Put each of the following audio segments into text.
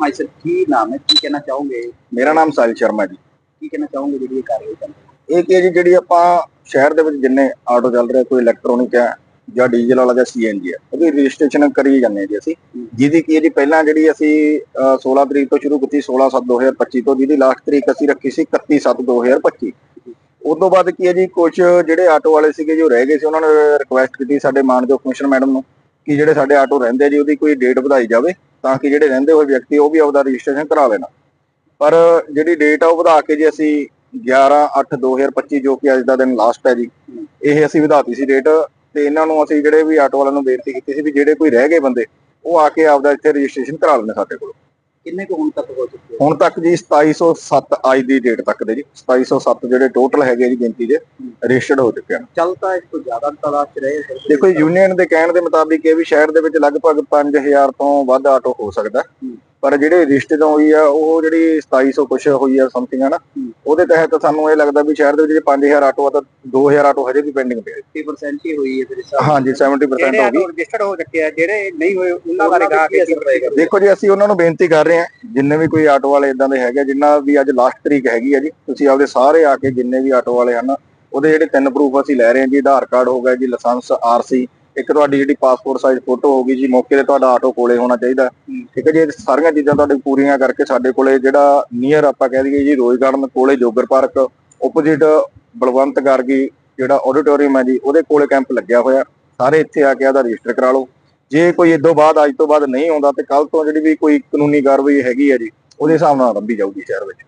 ਹਾਂਜੀ ਸਰ ਕੀ ਨਾਮ ਹੈ? ਕੀ ਕਹਿਣਾ ਚਾਹੋਗੇ? ਮੇਰਾ ਨਾਮ ਸਾਹਿਲ ਸ਼ਰਮਾ ਜੀ। ਕੀ ਕਹਿਣਾ ਚਾਹੋਗੇ ਜਿਹੜੀ ਇਹ ਕਾਰਵਾਈ ਚੱਲ ਰਹੀ ਹੈ? ਇਹ ਕੀ ਹੈ ਜੀ ਜਿਹੜੀ ਆਪਾਂ ਸ਼ਹਿਰ ਦੇ ਵਿੱਚ ਜਿੰਨੇ ਆਟੋ ਚੱਲ ਰਹੇ ਕੋਈ ਇਲੈਕਟ੍ਰੋਨਿਕ ਹੈ ਜਾਂ ਡੀਜ਼ਲ ਵਾਲਾ ਜਾਂ ਸੀਐਨਜੀ ਹੈ ਉਹਦੀ ਰਜਿਸਟ੍ਰੇਸ਼ਨ ਕਰੀ ਜਾਂਦੇ ਜੀ ਅਸੀਂ। ਜਿਹਦੀ ਕੀ ਹੈ ਜੀ ਪਹਿਲਾਂ ਜਿਹੜੀ ਅਸੀਂ ਅਹ, 16 ਤਰੀਕ ਤੋਂ ਸ਼ੁਰੂ ਕੀਤੀ 16 7 2025 ਤੋਂ ਜਿਹਦੀ ਲਾਸਟ ਤਰੀਕ ਅਸੀਂ ਰੱਖੀ ਸੀ 31 7 2025 ਉਸ ਤੋਂ ਬਾਅਦ ਕੀ ਹੈ ਜੀ ਕੁਝ ਜਿਹੜੇ ਆਟੋ ਵਾਲੇ ਸੀਗੇ ਜੋ ਰਹਿ ਗਏ ਸੀ ਉਹਨਾਂ ਨੇ ਰਿਕੁਐਸਟ ਕੀਤੀ ਸਾਡੇ ਮਾਨਯੋਗ ਕਮਿਸ਼ਨ ਮੈਡਮ ਨੂੰ ਕਿ ਜਿਹੜੇ ਸਾਡੇ ਆਟੋ ਰਹਿੰਦੇ ਜੀ ਉਹਦੀ ਕੋਈ ਡੇਟ ਵਧਾਈ ਜਾਵੇ। ਤਾਂ ਕਿ ਜਿਹੜੇ ਰਹਿੰਦੇ ਹੋਏ ਵਿਅਕਤੀ, ਉਹ ਵੀ ਆਪਦਾ ਰਜਿਸਟ੍ਰੇਸ਼ਨ ਕਰਾ ਲੈਣਾ। ਪਰ ਜਿਹੜੀ ਡੇਟ ਆ, ਉਹ ਵਧਾ ਕੇ ਜੀ ਅਸੀਂ 11 8 2025 ਜੋ ਕਿ ਅੱਜ ਦਾ ਦਿਨ ਲਾਸਟ ਹੈ ਜੀ, ਇਹ ਅਸੀਂ ਵਧਾਤੀ ਸੀ ਡੇਟ ਤੇ ਇਹਨਾਂ ਨੂੰ ਅਸੀਂ ਜਿਹੜੇ ਵੀ ਆਟੋ ਵਾਲਿਆਂ ਨੂੰ ਬੇਨਤੀ ਕੀਤੀ ਸੀ ਵੀ ਜਿਹੜੇ ਕੋਈ ਰਹਿ ਗਏ ਬੰਦੇ, ਉਹ ਆ ਕੇ ਆਪਦਾ ਇੱਥੇ ਰਜਿਸਟ੍ਰੇਸ਼ਨ ਕਰਾ ਲੈਣ ਸਾਡੇ ਕੋਲ। ਕਿੰਨੇ ਕੁ ਹੁਣ ਤੱਕ ਹੋ ਚੁੱਕੇ ਹੁਣ ਤੱਕ ਜੀ 2707 ਅੱਜ ਦੀ ਡੇਟ ਤੱਕ ਦੇ ਜੀ। 2707 ਜਿਹੜੇ ਟੋਟਲ ਹੈਗੇ ਜੀ ਗਿਣਤੀ ਦੇ ਰਜਿਸਟਰਡ ਹੋ ਚੁੱਕੇ ਹਨ। ਚੱਲ ਤਾਂ ਇਸ ਤੋਂ ਜ਼ਿਆਦਾ ਤਲਾਸ਼ ਰਹੇ ਦੇਖੋ ਯੂਨੀਅਨ ਦੇ ਕਹਿਣ ਦੇ ਮੁਤਾਬਿਕ ਇਹ ਵੀ ਸ਼ਹਿਰ ਦੇ ਵਿੱਚ ਲਗਭਗ 5000 ਤੋਂ ਵੱਧ ਆਟੋ ਹੋ ਸਕਦਾ। ਹੂੰ। ਪਰ ਜਿਹੜੇ ਰਜਿਸਟਰਡ ਹੋਈ ਆ ਉਹ ਜਿਹੜੀ 2700 ਕੁਛ ਹੋਈ ਆ ਸਮਥਿੰਗ ਹੈ। ਨਾ। ਉਹਦੇ ਤਹਿਤ ਸਾਨੂੰ ਇਹ ਲੱਗਦਾ ਵੀ ਸ਼ਹਿਰ ਦੇ ਵਿੱਚ ਜੇ 5000 ਆਟੋ ਆ ਤਾਂ 2000 ਆਟੋ ਹਜੇ ਵੀ ਪੈਂਡਿੰਗ ਪਏ 50% ਹੀ ਹੋਈ ਹੈ ਫਿਰ ਇਸ ਹਾਂਜੀ 70% ਹੋ ਗਈ। ਰਜਿਸਟਰਡ ਹੋ ਚੁੱਕੇ ਆ ਜਿਹੜੇ ਨਹੀਂ ਹੋਏ ਉਹਨਾਂ ਬਾਰੇ ਗਾ ਕੇ ਦੇਖੋ ਜੀ ਅਸੀਂ ਉਹਨਾਂ ਨੂੰ ਬੇਨਤੀ ਕਰ ਰਹੇ ਹਾਂ ਜਿੰਨੇ ਵੀ ਕੋਈ ਆਟੋ ਵਾਲੇ ਇਦਾਂ ਦੇ ਹੈਗੇ ਜਿੰਨਾ ਵੀ ਅੱਜ ਲਾਸਟ ਤਰੀਕ ਹੈਗੀ ਹੈ ਜੀ ਤੁਸੀਂ ਆਪਦੇ ਸਾਰੇ ਆ ਕੇ ਜਿੰਨੇ ਵੀ ਆਟੋ ਵਾਲੇ ਹਨ ਉਹਦੇ ਜਿਹੜੇ ਤਿੰਨ ਪ੍ਰੂਫ ਅਸੀਂ ਲੈ ਰਹੇ ਹਾਂ ਜੀ ਆਧਾਰ ਕਾਰਡ ਹੋ ਗਿਆ ਜੀ ਲਾਇਸੈਂਸ ਆਰਸੀ ਇੱਕ ਤੁਹਾਡੀ ਜਿਹੜੀ ਪਾਸਪੋਰਟ ਸਾਈਜ਼ ਫੋਟੋ ਹੋਗੀ ਜੀ ਮੌਕੇ ਤੇ ਤੁਹਾਡਾ ਆਟੋ ਕੋਲੇ ਹੋਣਾ ਚਾਹੀਦਾ। ਠੀਕ ਹੈ ਜੀ ਇਹ ਸਾਰੀਆਂ ਚੀਜ਼ਾਂ ਤੁਹਾਡੇ ਪੂਰੀਆਂ ਕਰਕੇ ਸਾਡੇ ਕੋਲੇ ਜਿਹੜਾ ਨੀਅਰ ਆਪਾਂ ਕਹਿ ਦਈਏ ਜੀ ਰੋਜ਼ ਗਾਰਡਨ ਕੋਲੇ jogger park opposite Balwant Gargi ਜਿਹੜਾ ਆਡੀਟੋਰੀਅਮ ਹੈ ਜੀ ਉਹਦੇ ਕੋਲੇ ਕੈਂਪ ਲੱਗਿਆ ਹੋਇਆ। ਸਾਰੇ ਇੱਥੇ ਆ ਕੇ ਆਦਾ ਰਜਿਸਟਰ ਕਰਾ ਲਓ। ਜੇ ਕੋਈ ਇਦੋਂ ਬਾਅਦ ਅੱਜ ਤੋਂ ਬਾਅਦ ਨਹੀਂ ਆਉਂਦਾ ਤੇ ਕੱਲ ਤੋਂ ਜਿਹੜੀ ਵੀ ਕੋਈ ਕਾਨੂੰਨੀ ਕਾਰਵਾਈ ਹੈਗੀ ਹੈ ਜੀ ਉਹਦੇ ਹਿਸਾਬ ਨਾਲ ਆਰੰਭੀ ਜਾਊਗੀ ਸ਼ਹਿਰ ਵਿੱਚ।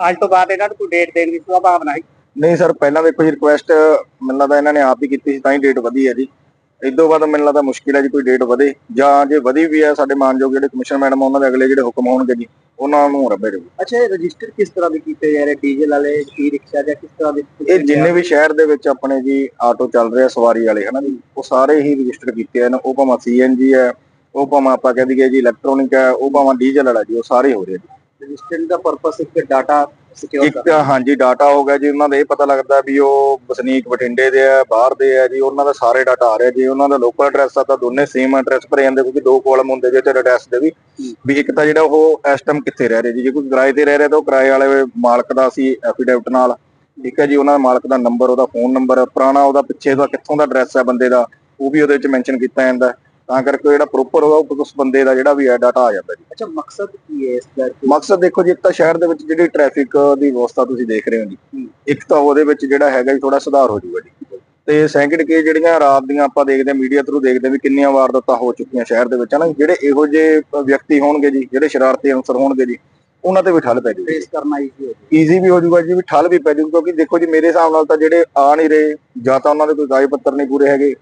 ਅੱਜ ਤੋਂ ਬਾਅਦ ਇਹਨਾਂ ਨੂੰ ਕੋਈ ਡੇਟ ਦੇਣ ਦੀ ਸੰਭਾਵਨਾ ਹੈ ਨਹੀਂ ਸਰ ਪਹਿਲਾਂ ਦੇਖੋ ਜੀ ਰਿਕੁਐਸਟ ਮੈਨੂੰ ਲੱਗਦਾ ਇਹਨਾਂ ਨੇ ਆਪ ਹੀ ਕੀਤੀ ਸੀ ਤਾਂ ਹੀ ਡੇਟ ਵਧੀ ਹੈ ਜੀ। ਇਦੋਂ ਬਾਅਦ ਮੈਨੂੰ ਲੱਗਦਾ ਮੁਸ਼ਕਿਲ ਹੈ ਜੀ ਕੋਈ ਡੇਟ ਵਧੇ ਜਾਂ ਜੇ ਵਧੀ ਵੀ ਹੈ ਸਾਡੇ ਮਾਨਯੋਗ ਜਿਹੜੇ ਕਮਿਸ਼ਨ ਮੈਡਮ ਉਹਨਾਂ ਦੇ ਅਗਲੇ ਜਿਹੜੇ ਹੁਕਮ ਹੋਣਗੇ ਜੀ ਉਹਨਾਂ ਨੂੰ ਰੱਬੇ ਜਾਊ ਅੱਛਾ ਇਹ ਰਜਿਸਟਰ ਕਿਸ ਤਰ੍ਹਾਂ ਦੇ ਕੀਤੇ ਜਾ ਰਹੇ ਡੀਜ਼ਲ ਵਾਲੇ ਈ ਰਿਕਸ਼ਾ ਜਾਂ ਕਿਸ ਤਰ੍ਹਾਂ ਦੇ ਇਹ ਜਿੰਨੇ ਵੀ ਸ਼ਹਿਰ ਦੇ ਵਿੱਚ ਆਪਣੇ ਜੀ ਆਟੋ ਚੱਲ ਰਹੇ ਸਵਾਰੀ ਵਾਲੇ ਹਨਾ ਜੀ ਉਹ ਸਾਰੇ ਹੀ ਰਜਿਸਟਰ ਕੀਤੇ ਹਨ ਉਹ ਭਾਵੇਂ ਸੀਐਨਜੀ ਹੈ ਉਹ ਭਾਵੇਂ ਆਪਾਂ ਕਹਿ ਦਈਏ ਜੀ ਇਲੈਕਟ੍ਰੋਨਿਕ ਹੈ ਉਹ ਭਾਵੇਂ ਡੀਜ਼ਲ ਵਾਲਾ ਜੀ ਉਹ ਸਾਰੇ ਹੋ ਰਹੇ ਜੀ। ਰਜਿਸਟਰ ਦਾ ਪਰਪਸ ਇੱਕ ਡਾਟਾ ਸਿਕਿਉਰ ਇੱਕ ਹਾਂਜੀ ਡਾਟਾ ਹੋ ਗਿਆ ਜੀ ਉਹਨਾਂ ਦਾ ਇਹ ਪਤਾ ਲੱਗਦਾ ਵੀ ਉਹ ਵਸਨੀਕ ਬਠਿੰਡੇ ਦੇ ਆ ਬਾਹਰ ਦੇ ਆ ਜੀ ਉਹਨਾਂ ਦਾ ਸਾਰੇ ਡਾਟਾ ਆ ਰਿਹਾ ਜੀ ਉਹਨਾਂ ਦਾ ਲੋਕਲ ਐਡਰੈਸ ਆ ਤਾਂ ਦੋਨੇ ਸੇਮ ਐਡਰੈਸ ਭਰੇ ਜਾਂਦੇ ਕਿਉਂਕਿ ਦੋ ਕਾਲਮ ਹੁੰਦੇ ਜੇ ਤੇ ਐਡਰੈਸ ਦੇ ਵੀ। ਵੀ ਇੱਕ ਤਾਂ ਜਿਹੜਾ ਉਹ ਇਸ ਟਾਈਮ ਕਿੱਥੇ ਰਹਿ ਰਿਹਾ ਜੀ ਜੇ ਕੋਈ ਕਿਰਾਏ ਤੇ ਰਹਿ ਰਿਹਾ ਤਾਂ ਉਹ ਕਿਰਾਏ ਵਾਲੇ ਮਾਲਕ ਦਾ ਸੀ ਐਫੀਡੈਵਿਟ ਨਾਲ ਠੀਕ ਹੈ ਜੀ ਉਹਨਾਂ ਦਾ ਮਾਲਕ ਦਾ ਨੰਬਰ ਉਹਦਾ ਫੋਨ ਨੰਬਰ ਪੁਰਾਣਾ ਉਹਦਾ ਪਿੱਛੇ ਦਾ ਕਿੱਥੋਂ ਦਾ ਐਡਰੈਸ ਹੈ ਬੰਦੇ ਦਾ ਉਹ ਵੀ ਉਹਦੇ ਵਿੱਚ ਮੈਂਸ਼ਨ ਕੀਤਾ ਜਾਂਦਾ। ਤਾਂ ਕਰਕੇ ਜਿਹੜਾ ਪ੍ਰੋਪਰ ਹੋਗਾ ਉਸ ਬੰਦੇ ਦਾ ਜਿਹੜਾ ਵੀ ਹੈ ਡਾਟਾ ਆ ਜਾਂਦਾ ਜੀ। ਅੱਛਾ ਮਕਸਦ ਕੀ ਹੈ ਇਸ ਦਾ? ਮਕਸਦ ਦੇਖੋ ਜੀ ਇੱਕ ਤਾਂ ਸ਼ਹਿਰ ਦੇ ਵਿੱਚ ਜਿਹੜੀ ਟ੍ਰੈਫਿਕ ਦੀ ਵਿਵਸਥਾ ਤੁਸੀਂ ਦੇਖ ਰਹੇ ਹੋ ਜੀ। ਇੱਕ ਤਾਂ ਉਹਦੇ ਵਿੱਚ ਜਿਹੜਾ ਹੈਗਾ ਜੀ ਥੋੜਾ ਸੁਧਾਰ ਹੋ ਜਾਊਗਾ ਜੀ। ਤੇ ਸੈਕਿੰਡ ਕੇ ਜਿਹੜੀਆਂ ਰਾਤ ਦੀਆਂ ਆਪਾਂ ਦੇਖਦੇ ਮੀਡੀਆ ਥਰੂ ਦੇਖਦੇ ਵੀ ਕਿੰਨੀਆਂ ਵਾਰਦਾਤਾਂ ਹੋ ਚੁੱਕੀਆਂ ਸ਼ਹਿਰ ਦੇ ਵਿੱਚ ਹਨਾ ਜਿਹੜੇ ਇਹੋ ਜਿਹੇ ਵਿਅਕਤੀ ਹੋਣਗੇ ਜੀ ਜਿਹੜੇ ਸ਼ਰਾਰਤੀ ਅਨਸਰ ਹੋਣਗੇ ਜੀ ਉਹਨਾਂ ਤੇ ਵੀ ਠੱਲ ਪੈ ਜਾਊਗੀ। ਫੇਸ ਕਰਨਾ ਈਜ਼ੀ ਹੋ ਈਜ਼ੀ ਵੀ ਹੋ ਜਾਊਗਾ ਜੀ ਵੀ ਠੱਲ ਵੀ ਪੈ ਜਾਊਗੀ ਕਿਉਂਕਿ ਦੇਖੋ ਜੀ ਮੇਰੇ ਹਿਸਾਬ ਨਾਲ ਤਾਂ ਜਿਹੜੇ ਆ ਨਹੀਂ ਰਹੇ ਜਾਂ ਤਾਂ ਉਹਨਾਂ ਦੇ ਕੋਈ ਕਾਗਜ਼ ਪੱਤਰ ਨਹੀਂ ਪੂਰੇ ਹੈਗੇ।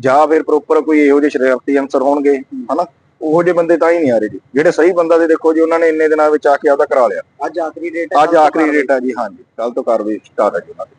ਜਾਂ ਫਿਰ ਪ੍ਰੋਪਰ ਕੋਈ ਇਹੋ ਜਿਹੇ ਸ਼ਰਾਰਤੀ ਅਨਸਰ ਹੋਣਗੇ ਹਨਾ? ਉਹੋ ਜਿਹੇ ਬੰਦੇ ਤਾਂ ਹੀ ਨਹੀਂ ਆ ਰਹੇ ਜੀ। ਜਿਹੜੇ ਸਹੀ ਬੰਦਾ ਦੇ ਦੇਖੋ ਜੀ ਉਹਨਾਂ ਨੇ ਇੰਨੇ ਦਿਨਾਂ ਵਿੱਚ ਆ ਕੇ ਆਪਦਾ ਕਰਾ ਲਿਆ। ਅੱਜ ਆਖਰੀ ਡੇਟ ਅੱਜ ਆਖਰੀ ਡੇਟ ਹੈ ਜੀ ਹਾਂਜੀ। ਕੱਲ ਤੋਂ ਕਾਰਵਾਈ ਸਟਾਰਟ ਹੈ ਜੀ ਉਹਨਾਂ ਦੀ।